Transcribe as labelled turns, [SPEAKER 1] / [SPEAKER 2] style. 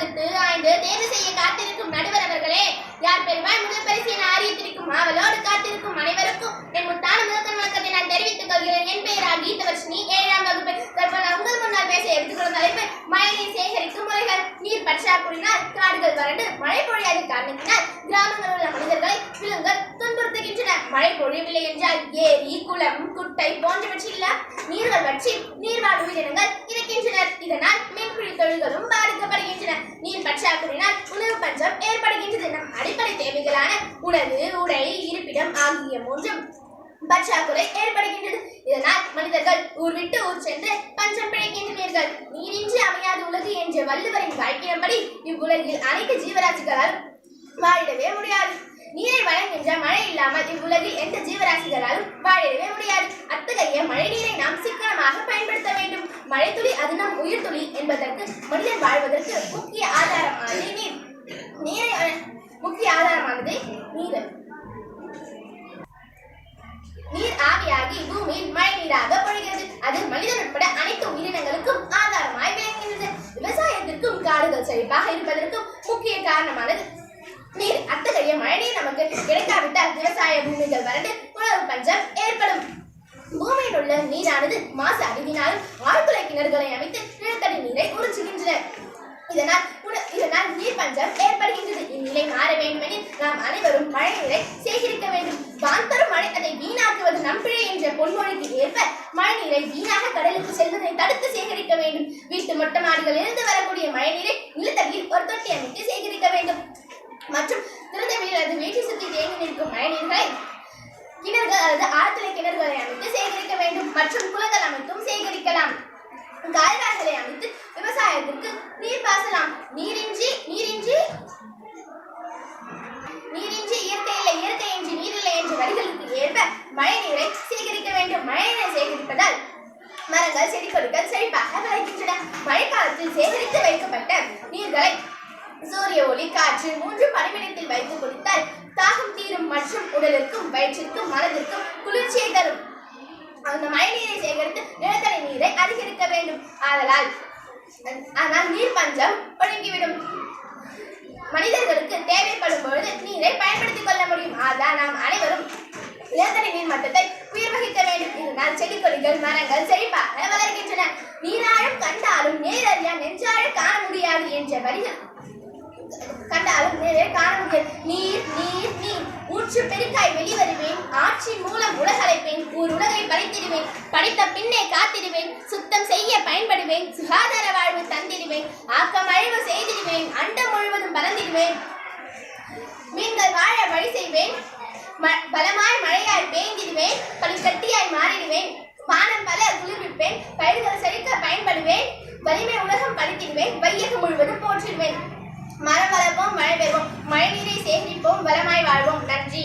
[SPEAKER 1] பகுத்து ஆய்ந்து தேர்வு செய்ய காத்திருக்கும் நடுவர் அவர்களே யார் பெருமாள் முதற்பரிசு என ஆரியத்திற்கும் அவளோடு காத்திருக்கும் அனைவருக்கும் என் முத்தான முதல் வணக்கத்தை நான் தெரிவித்துக் கொள்கிறேன். என் பெயர் கீதவர்ஷினி ஏழாம் வகுப்பு தற்போது உங்கள் முன்னால் பேச எடுத்துக்கொள்ளும் தலைப்பு மழைநீர் சேகரிக்கும் முறைகள். நீர் பற்றாக்குறினால் காடுகள் வறண்டு மழை பொழியாத காரணத்தினால் கிராமங்களில் உள்ள மனிதர்களை விலங்குகள் துன்புறுத்துகின்றன. மழை பொழியவில்லை என்றால் ஏரி குளம் குட்டை போன்றவற்றில் நீர்கள் வற்றி நீர்வாழ் உயிரினங்கள் இருக்கின்றனர் இதனால் மீன்பிடி தொழில்களும் பாதிக்கப்படுகின்றன. நீர் பற்றாக்குறையினால் உணவு பஞ்சம் ஏற்படுகின்றது. நம் அடிப்படை தேவைகளான உணவு உடை இருப்பிடம் ஆகிய மூன்றும் பற்றாக்குறை ஏற்படுகின்றது. இதனால் மனிதர்கள் ஊர் விட்டு ஊர் சென்று பஞ்சம் பிழைக்கின்றனர் நீரின்றி அமையாத உலகு என்ற வள்ளுவரின் வாய்ப்பின்படி இவ்வுலகில் அனைத்து ஜீவராசிகளால் வாழிடவே முடியாது. நீரை வழங்குகின்ற மழை இல்லாமல் இவ்வுலகில் எந்த ஜீவராசிகளாலும் வாழிடவே முடியாது. அத்தகைய மழை நீரை நாம் சிக்கனமாக பயன்படுத்த வேண்டும் மழைத்துளி அது நம் உயிர் துளி என்பதற்கு மனிதன் வாழ்வதற்கு முக்கிய ஆதாரமானது நீர் நீரை முக்கிய ஆதாரமானது நீர். நீர் ஆவியாகி பூமியில் மழை நீராக பொழிகிறது. அது மனிதன் உட்பட அனைத்து உயிரினங்களுக்கும் ஆதாரமாய் விளங்குகிறது. விவசாயத்திற்கும் காடுகள் செழிப்பாக இருப்பதற்கும் முக்கிய காரணமானது நீர். அத்தகைய மழைநீர் நமக்கு கிடைக்காவிட்டால் விவசாய பூமிகள் வறண்டு உணவு பஞ்சம் ஏற்படும். பூமியில் உள்ள நீரானது மாசு அடைவினாலும் ஆழ்த்த கிணறுகளை அமைத்து நிலத்தடி நீரை உறிஞ்சுகின்றனர் இதனால் இதனால் நீர் பஞ்சம் ஏற்படுகின்றது. இந்நிலை மாற வேண்டுமெனில் நாம் அனைவரும் மழை நீரை சேகரிக்க வேண்டும். வான் மழை அதை வீணாக்குவது நம் பிழை என்ற பொன்மொழிக்கு ஏற்ப மழை நீரை வீணாக கடலுக்கு செல்வதை தடுத்து சேகரிக்க வேண்டும். வீட்டு மொட்டை மாடிகளிலிருந்து வரக்கூடிய மழை நீரை நிலத்தடியில் ஒரு தொட்டி அமைத்து சேகரிக்க வேண்டும். மற்றும் திறந்த வெளியில் அது வீட்டை சுற்றி தேங்கி நிற்கும் மழை நீர்களை கிணறுகள் அல்லது ஆழ்துளை கிணறுகளை அமைத்து சேகரிக்க வேண்டும். மற்றும் குளங்கள் அமைத்தும் சேகரிக்கலாம். கால்வாய்களை அமைத்து விவசாயத்திற்கு நீர் பாசலாம் நீரின்றி நீரின்றி நீரின்றி இயற்கை இல்லை இயற்கை இன்றி நீரில்லை என்ற வரிகளுக்கு ஏற்ப மழை நீரை சேகரிக்க வேண்டும். மழை நீரை சேகரிப்பதால் மரங்கள் செடி கொடிகள் செழிப்பாக வளர்க்கின்றன மழைக்காலத்தில் சேகரித்து வைக்கப்பட்ட நீர்களை சூரிய ஒளி காற்று மூன்று பணிமிடத்தில் வைத்து குடித்தால் தாகம் தீரும் மற்றும் உடலுக்கும் வயிற்றிற்கும் மனதிற்கும் குளிர்ச்சியை தரும். சேகரித்து நிலத்தடி நீரை அதிகரிக்க வேண்டும். ஆதலால் ஆனால் நீர் பஞ்சம் ஒடுங்கிவிடும். மனிதர்களுக்கு தேவைப்படும் பொழுது நீரை பயன்படுத்திக் கொள்ள முடியும். ஆதலால் நாம் அனைவரும் நிலத்தடி நீர் மட்டத்தை உயிர் வகிக்க வேண்டும். இதனால் செடி கொடிகள் மரங்கள் செழிப்பாக வளர்கின்றன. நீராழம் கண்டாலும் நேரறியா நெஞ்சாழ காண முடியாது என்ற வரிகள் கண்டாலும் நேரே காண முடியாது. நீர் நீர் ஊற்று பெருக்காய் வெளிவருவேன். ஆட்சி மூலம் உலகழைப்பேன் ஊர் உலகை படைத்திடுவேன். படைத்த பின்னே காத்திடுவேன். சுத்தம் செய்ய பயன்படுவேன். சுகாதார வாழ்வு தந்திடுவேன். ஆக்கம் அழிவு செய்திடுவேன். அண்டம் முழுவதும் பறந்திடுவேன் மீன்கள் வாழ வழி செய்வேன். ம- பலமாய் மழையாய் பேய்ந்திடுவேன். பனிக்கட்டியாய் மாறிடுவேன். பானம் பல குளிர்விப்பேன். பயிர்கள் செழிக்க பயன்படுவேன். வலிமை உலகம் படைத்திடுவேன். வையகம் முழுவதும் போற்றிடுவேன். மரம் வளர்ப்போம் மழை பெறுவோம் மழை நீரை சேகரிப்போம் வளமாய் வாழ்வோம். நன்றி.